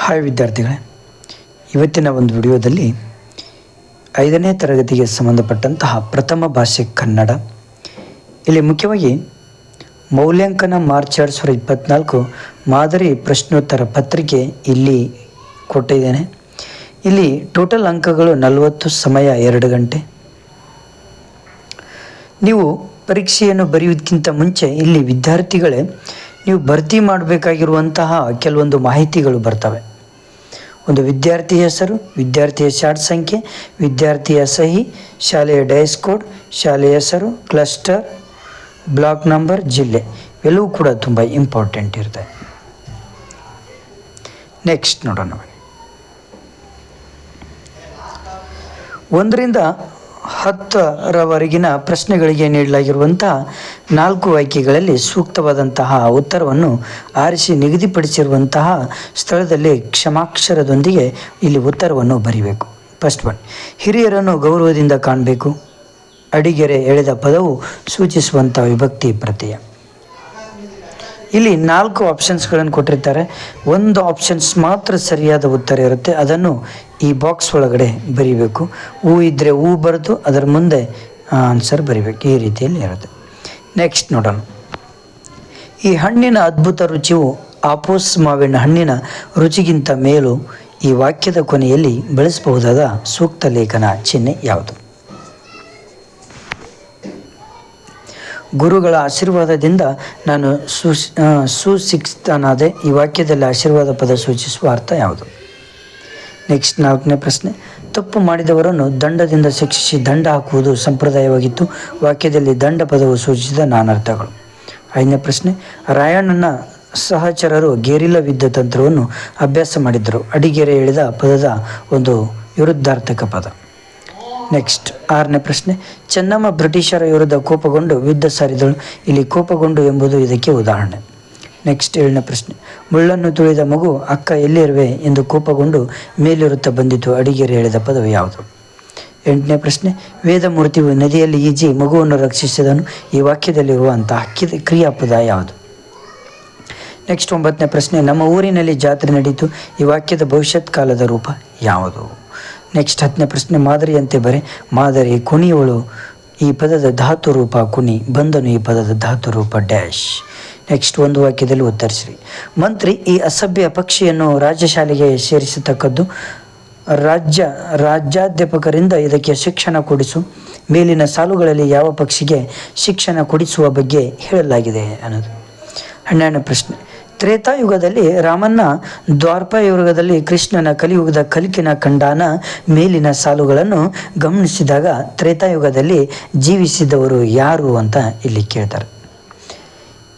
Hi ವಿದ್ಯಾರ್ಥಿಗಳೇ, ಇವತ್ತಿನ ಒಂದು ವಿಡಿಯೋದಲ್ಲಿ ಐದನೇ ತರಗತಿಗೆ ಸಂಬಂಧಪಟ್ಟಂತಹ ಪ್ರಥಮ ಭಾಷೆ ಕನ್ನಡ, ಇಲ್ಲಿ ಮುಖ್ಯವಾಗಿ ಮೌಲ್ಯಾಂಕನ ಮಾರ್ಚ್ ಎರಡು ಸಾವಿರದ ಇಪ್ಪತ್ತ್ನಾಲ್ಕು ಮಾದರಿ ಪ್ರಶ್ನೋತ್ತರ ಪತ್ರಿಕೆ ಇಲ್ಲಿ ಕೊಟ್ಟಿದ್ದೇನೆ. ಇಲ್ಲಿ ಟೋಟಲ್ ಅಂಕಗಳು ನಲವತ್ತು, ಸಮಯ ಎರಡು ಗಂಟೆ. ನೀವು ಪರೀಕ್ಷೆಯನ್ನು ಬರೆಯುವುದಕ್ಕಿಂತ ಮುಂಚೆ ಇಲ್ಲಿ ವಿದ್ಯಾರ್ಥಿಗಳೇ ನೀವು ಭರ್ತಿ ಮಾಡಬೇಕಾಗಿರುವಂತಹ ಕೆಲವೊಂದು ಮಾಹಿತಿಗಳು ಬರ್ತವೆ. ಒಂದು ವಿದ್ಯಾರ್ಥಿ ಹೆಸರು, ವಿದ್ಯಾರ್ಥಿಯ ಶಾಟ್ ಸಂಖ್ಯೆ, ವಿದ್ಯಾರ್ಥಿಯ ಸಹಿ, ಶಾಲೆಯ ಡೈಸ್ ಕೋಡ್, ಶಾಲೆಯ ಹೆಸರು, ಕ್ಲಸ್ಟರ್, ಬ್ಲಾಕ್ ನಂಬರ್, ಜಿಲ್ಲೆ. ಇವೆಲ್ಲವೂ ಕೂಡ ತುಂಬ ಇಂಪಾರ್ಟೆಂಟ್ ಇರುತ್ತೆ ನೆಕ್ಸ್ಟ್ ನೋಡೋಣ. ಒಂದರಿಂದ ಹತ್ತರವರೆಗಿನ ಪ್ರಶ್ನೆಗಳಿಗೆ ನೀಡಲಾಗಿರುವಂಥ ನಾಲ್ಕು ಆಯ್ಕೆಗಳಲ್ಲಿ ಸೂಕ್ತವಾದಂತಹ ಉತ್ತರವನ್ನು ಆರಿಸಿ ನಿಗದಿಪಡಿಸಿರುವಂತಹ ಸ್ಥಳದಲ್ಲಿ ಕ್ಷಮಾಕ್ಷರದೊಂದಿಗೆ ಇಲ್ಲಿ ಉತ್ತರವನ್ನು ಬರೀಬೇಕು. ಫಸ್ಟ್ ಒನ್ ಹಿರಿಯರನ್ನು ಗೌರವದಿಂದ ಕಾಣಬೇಕು. ಅಡಿಗೆರೆ ಎಳೆದ ಪದವು ಸೂಚಿಸುವಂಥ ವಿಭಕ್ತಿ ಪ್ರತ್ಯಯ. ಇಲ್ಲಿ ನಾಲ್ಕು ಆಪ್ಷನ್ಸ್ಗಳನ್ನು ಕೊಟ್ಟಿರ್ತಾರೆ. ಒಂದು ಆಪ್ಷನ್ಸ್ ಮಾತ್ರ ಸರಿಯಾದ ಉತ್ತರ ಇರುತ್ತೆ. ಅದನ್ನು ಈ ಬಾಕ್ಸ್ ಒಳಗಡೆ ಬರೀಬೇಕು. ಹೂ ಇದ್ದರೆ ಹೂ ಬರೆದು ಅದರ ಮುಂದೆ ಆನ್ಸರ್ ಬರಿಬೇಕು. ಈ ರೀತಿಯಲ್ಲಿ ಇರುತ್ತೆ. ನೆಕ್ಸ್ಟ್ ನೋಡೋಣ. ಈ ಹಣ್ಣಿನ ಅದ್ಭುತ ರುಚಿಯು ಆಪೋಸ್ ಮಾವಿನ ಹಣ್ಣಿನ ರುಚಿಗಿಂತ ಮೇಲೂ ಈ ವಾಕ್ಯದ ಕೊನೆಯಲ್ಲಿ ಬಳಸಬಹುದಾದ ಸೂಕ್ತ ಲೇಖನ ಚಿಹ್ನೆ ಯಾವುದು? ಗುರುಗಳ ಆಶೀರ್ವಾದದಿಂದ ನಾನು ಸು ಸುಶಿಕ್ಷಿತನಾದೆ ಈ ವಾಕ್ಯದಲ್ಲಿ ಆಶೀರ್ವಾದ ಪದ ಸೂಚಿಸುವ ಅರ್ಥ ಯಾವುದು? ನೆಕ್ಸ್ಟ್ ನಾಲ್ಕನೇ ಪ್ರಶ್ನೆ. ತಪ್ಪು ಮಾಡಿದವರನ್ನು ದಂಡದಿಂದ ಶಿಕ್ಷಿಸಿ ದಂಡ ಹಾಕುವುದು ಸಂಪ್ರದಾಯವಾಗಿತ್ತು. ವಾಕ್ಯದಲ್ಲಿ ದಂಡ ಪದವು ಸೂಚಿಸಿದ ನಾನರ್ಥಗಳು. ಐದನೇ ಪ್ರಶ್ನೆ. ರಾಯಣ್ಣನ ಸಹಚರರು ಗೆರಿಲ್ಲ ವಿದ್ಯ ತಂತ್ರವನ್ನು ಅಭ್ಯಾಸ ಮಾಡಿದ್ದರು. ಅಡಿಗೆರೆ ಎಳೆದ ಪದದ ಒಂದು ವಿರುದ್ಧಾರ್ಥಕ ಪದ. ನೆಕ್ಸ್ಟ್ ಆರನೇ ಪ್ರಶ್ನೆ. ಚೆನ್ನಮ್ಮ ಬ್ರಿಟಿಷರ ವಿರುದ್ಧ ಕೋಪಗೊಂಡು ಯುದ್ಧ ಸಾರಿದಳು. ಇಲ್ಲಿ ಕೋಪಗೊಂಡು ಎಂಬುದು ಇದಕ್ಕೆ ಉದಾಹರಣೆ. ನೆಕ್ಸ್ಟ್ ಏಳನೇ ಪ್ರಶ್ನೆ. ಮುಳ್ಳನ್ನು ತುಳಿದ ಮಗು ಅಕ್ಕ ಎಲ್ಲಿರುವೆ ಎಂದು ಕೋಪಗೊಂಡು ಮೇಲಿರುತ್ತಾ ಬಂದಿತು. ಅಡಿಗೆರೆ ಹೇಳಿದ ಪದವು ಯಾವುದು? ಎಂಟನೇ ಪ್ರಶ್ನೆ. ವೇದಮೂರ್ತಿಯು ನದಿಯಲ್ಲಿ ಈಜಿ ಮಗುವನ್ನು ರಕ್ಷಿಸಿದನು. ಈ ವಾಕ್ಯದಲ್ಲಿರುವಂತಹ ಕಿದ ಕ್ರಿಯಾಪದ ಯಾವುದು? ನೆಕ್ಸ್ಟ್ ಒಂಬತ್ತನೇ ಪ್ರಶ್ನೆ. ನಮ್ಮ ಊರಿನಲ್ಲಿ ಜಾತ್ರೆ ನಡೆಯಿತು ಈ ವಾಕ್ಯದ ಭವಿಷ್ಯತ್ ಕಾಲದ ರೂಪ ಯಾವುದು? ನೆಕ್ಸ್ಟ್ ಹತ್ತನೇ ಪ್ರಶ್ನೆ, ಮಾದರಿಯಂತೆ ಬರೆ. ಮಾದರಿ ಕುಣಿಯವಳು ಈ ಪದದ ಧಾತು ರೂಪ ಕುಣಿ ಬಂದನು ಈ ಪದದ ಧಾತು ರೂಪ ಡ್ಯಾಶ್. ನೆಕ್ಸ್ಟ್ ಒಂದು ವಾಕ್ಯದಲ್ಲಿ ಉತ್ತರಿಸಿರಿ. ಮಂತ್ರಿ, ಈ ಅಸಭ್ಯ ಪಕ್ಷಿಯನ್ನು ರಾಜ್ಯಶಾಲೆಗೆ ಸೇರಿಸತಕ್ಕದ್ದು ರಾಜ್ಯ, ರಾಜ್ಯಾಧ್ಯಾಪಕರಿಂದ ಇದಕ್ಕೆ ಶಿಕ್ಷಣ ಕೊಡಿಸು. ಮೇಲಿನ ಸಾಲುಗಳಲ್ಲಿ ಯಾವ ಪಕ್ಷಿಗೆ ಶಿಕ್ಷಣ ಕೊಡಿಸುವ ಬಗ್ಗೆ ಹೇಳಲಾಗಿದೆ ಅನ್ನೋದು. ಹನ್ನೆರಡನೇ ಪ್ರಶ್ನೆ. ತ್ರೇತಾಯುಗದಲ್ಲಿ ರಾಮನ್ನ ದ್ವಾಪರಯುಗದಲ್ಲಿ ಕೃಷ್ಣನ ಕಲಿಯುಗದ ಕಲಿಕಿನ ಕಂಡಾನ ಮೇಲಿನ ಸಾಲುಗಳನ್ನು ಗಮನಿಸಿದಾಗ ತ್ರೇತಾಯುಗದಲ್ಲಿ ಜೀವಿಸಿದವರು ಯಾರು ಅಂತ ಇಲ್ಲಿ ಕೇಳ್ತಾರೆ.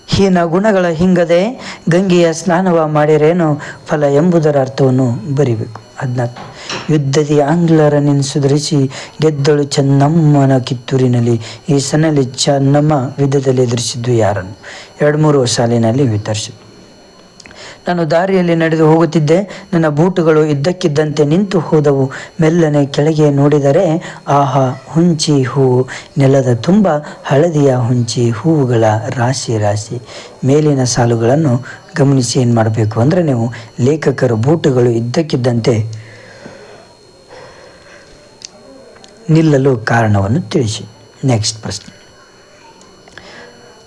ಹೀನ ಗುಣಗಳ ಹಿಂಗದೆ ಗಂಗೆಯ ಸ್ನಾನವ ಮಾಡಿರೇನು ಫಲ ಎಂಬುದರ ಅರ್ಥವನ್ನು ಬರಿಬೇಕು. ಹದಿನಾಲ್ಕು. ಯುದ್ಧದಿ ಆಂಗ್ಲರ ನೆನೆಸುಧರಿಸಿ ಗೆದ್ದಳು ಚೆನ್ನಮ್ಮನ ಕಿತ್ತೂರಿನಲ್ಲಿ ಈ ಸನ್ನಲ್ಲಿ ಚೆನ್ನಮ್ಮ ಯುದ್ಧದಲ್ಲಿ ಎದುರಿಸಿದ್ದು ಯಾರನ್ನು? ಎರಡು ಮೂರು ಸಾಲಿನಲ್ಲಿ ವಿತರಿಸಿ ನಾನು ದಾರಿಯಲ್ಲಿ ನಡೆದು ಹೋಗುತ್ತಿದ್ದೆ. ನನ್ನ ಬೂಟುಗಳು ಇದ್ದಕ್ಕಿದ್ದಂತೆ ನಿಂತು ಹೋದವು. ಮೆಲ್ಲನೆ ಕೆಳಗೆ ನೋಡಿದರೆ, ಆಹಾ, ಹುಂಚಿ ಹೂವು ನೆಲದ ತುಂಬ ಹಳದಿಯ ಹುಂಚಿ ಹೂವುಗಳ ರಾಶಿ ರಾಶಿ. ಮೇಲಿನ ಸಾಲುಗಳನ್ನು ಗಮನಿಸಿ ಏನು ಮಾಡಬೇಕು ಅಂದರೆ ನೀವು ಲೇಖಕರು ಬೂಟುಗಳು ಇದ್ದಕ್ಕಿದ್ದಂತೆ ನಿಲ್ಲಲು ಕಾರಣವನ್ನು ತಿಳಿಸಿ. ನೆಕ್ಸ್ಟ್ ಪ್ರಶ್ನೆ.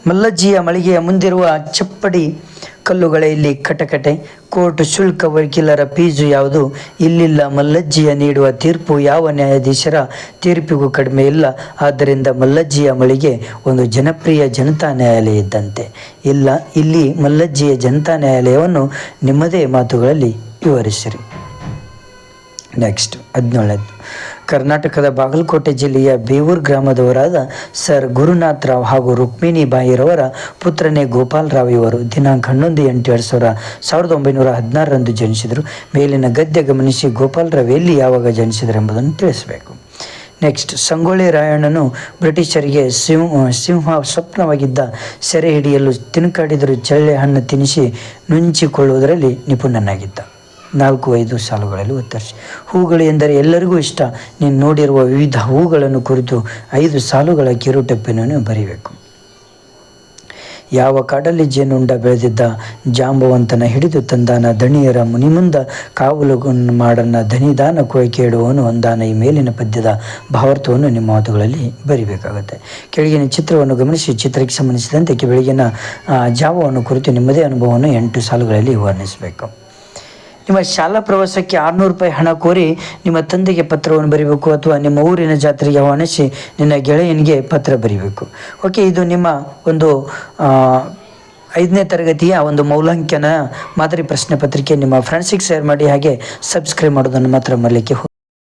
ಮಲ್ಲಜ್ಜಿಯ ಮಳಿಗೆಯ ಮುಂದಿರುವ ಚಪ್ಪಡಿ ಕಲ್ಲುಗಳೇ ಇಲ್ಲಿ ಕಟಕಟೆ. ಕೋರ್ಟ್ ಶುಲ್ಕ ವಕೀಲರ ಫೀಸು ಯಾವುದು? ಇಲ್ಲಿಲ್ಲ ಮಲ್ಲಜ್ಜಿಯ ನೀಡುವ ತೀರ್ಪು ಯಾವ ನ್ಯಾಯಾಧೀಶರ? ತೀರ್ಪಿಗೂ ಕಡಿಮೆ ಇಲ್ಲ. ಆದ್ದರಿಂದ ಮಲ್ಲಜ್ಜಿಯ ಮಳಿಗೆ ಒಂದು ಜನಪ್ರಿಯ ಜನತಾ ನ್ಯಾಯಾಲಯ ಇದ್ದಂತೆ. ಇಲ್ಲ, ಇಲ್ಲಿ ಮಲ್ಲಜ್ಜಿಯ ಜನತಾ ನ್ಯಾಯಾಲಯವನ್ನು ನಿಮ್ಮದೇ ಮಾತುಗಳಲ್ಲಿ ವಿವರಿಸಿರಿ. ನೆಕ್ಸ್ಟ್, ಹದಿನೇಳನೇದು. ಕರ್ನಾಟಕದ ಬಾಗಲಕೋಟೆ ಜಿಲ್ಲೆಯ ಬೇವೂರ್ ಗ್ರಾಮದವರಾದ ಸರ್ ಗುರುನಾಥ್ ರಾವ್ ಹಾಗೂ ರುಕ್ಮಿಣಿ ಬಾಯಿರವರ ಪುತ್ರನೇ ಗೋಪಾಲ್ ರಾವ್ ಇವರು ದಿನಾಂಕ ಹನ್ನೊಂದು ಎಂಟು ಎರಡು ಸಾವಿರ ಸಾವಿರದ ಒಂಬೈನೂರ ಹದಿನಾರರಂದು ಜನಿಸಿದರು. ಮೇಲಿನ ಗದ್ಯ ಗಮನಿಸಿ ಗೋಪಾಲ್ ರಾವ್ ಎಲ್ಲಿ ಯಾವಾಗ ಜನಿಸಿದರು ಎಂಬುದನ್ನು ತಿಳಿಸಬೇಕು. ನೆಕ್ಸ್ಟ್, ಸಂಗೊಳ್ಳಿ ರಾಯಣ್ಣನು ಬ್ರಿಟಿಷರಿಗೆ ಸಿಂಹ ಸಿಂಹ ಸ್ವಪ್ನವಾಗಿದ್ದ ಸೆರೆ ಹಿಡಿಯಲು ತಿನ್ಕಾಡಿದರೂ ಚಳ್ಳೆ ಹಣ್ಣು ತಿನ್ನಿಸಿ ನುಂಚಿಕೊಳ್ಳುವುದರಲ್ಲಿ ನಿಪುಣನಾಗಿದ್ದ. ನಾಲ್ಕು ಐದು ಸಾಲುಗಳಲ್ಲಿ ಉತ್ತರಿಸಿ ಹೂಗಳು ಎಂದರೆ ಎಲ್ಲರಿಗೂ ಇಷ್ಟ. ನೀನು ನೋಡಿರುವ ವಿವಿಧ ಹೂಗಳನ್ನು ಕುರಿತು ಐದು ಸಾಲುಗಳ ಕಿರುಟೆಪ್ಪಿನನ್ನು ಬರೀಬೇಕು. ಯಾವ ಕಾಡಲ್ಲಿ ಜೇನುಂಡ ಬೆಳೆದಿದ್ದ ಜಾಂಬವಂತನ ಹಿಡಿದು ತಂದಾನ ದಣಿಯರ ಮುನಿಮುಂದ ಕಾವಲು ಮಾಡನ್ನ ಧನಿದಾನ ಕೇಳುವವನು ಹೊಂದಾನ ಈ ಮೇಲಿನ ಪದ್ಯದ ಭಾವಾರ್ಥವನ್ನು ನಿಮ್ಮ ಮಾತುಗಳಲ್ಲಿ ಬರಿಬೇಕಾಗುತ್ತೆ. ಕೆಳಗಿನ ಚಿತ್ರವನ್ನು ಗಮನಿಸಿ. ಚಿತ್ರಕ್ಕೆ ಸಂಬಂಧಿಸಿದಂತೆ ಬೆಳಗಿನ ಜಾಂಬವನ್ನು ಕುರಿತು ನಿಮ್ಮದೇ ಅನುಭವವನ್ನು ಎಂಟು ಸಾಲುಗಳಲ್ಲಿ ವರ್ಣಿಸಬೇಕು. ನಿಮ್ಮ ಶಾಲಾ ಪ್ರವಾಸಕ್ಕೆ ಆರುನೂರು ರೂಪಾಯಿ ಹಣ ಕೋರಿ ನಿಮ್ಮ ತಂದೆಗೆ ಪತ್ರವನ್ನು ಬರೀಬೇಕು ಅಥವಾ ನಿಮ್ಮ ಊರಿನ ಜಾತ್ರೆಗೆ ಆಹ್ವಾನಿಸಿ ನಿನ್ನ ಗೆಳೆಯನಿಗೆ ಪತ್ರ ಬರೀಬೇಕು. ಓಕೆ, ಇದು ನಿಮ್ಮ ಒಂದು ಐದನೇ ತರಗತಿಯ ಒಂದು ಮೌಲಾಂಕನ ಮಾದರಿ ಪ್ರಶ್ನೆ ಪತ್ರಿಕೆ ನಿಮ್ಮ ಫ್ರೆಂಡ್ಸಿಗೆ ಶೇರ್ ಮಾಡಿ ಹಾಗೆ ಸಬ್ಸ್ಕ್ರೈಬ್ ಮಾಡೋದನ್ನು ಮಾತ್ರ ಮರಲಿಕ್ಕೆ ಹೋಗಿ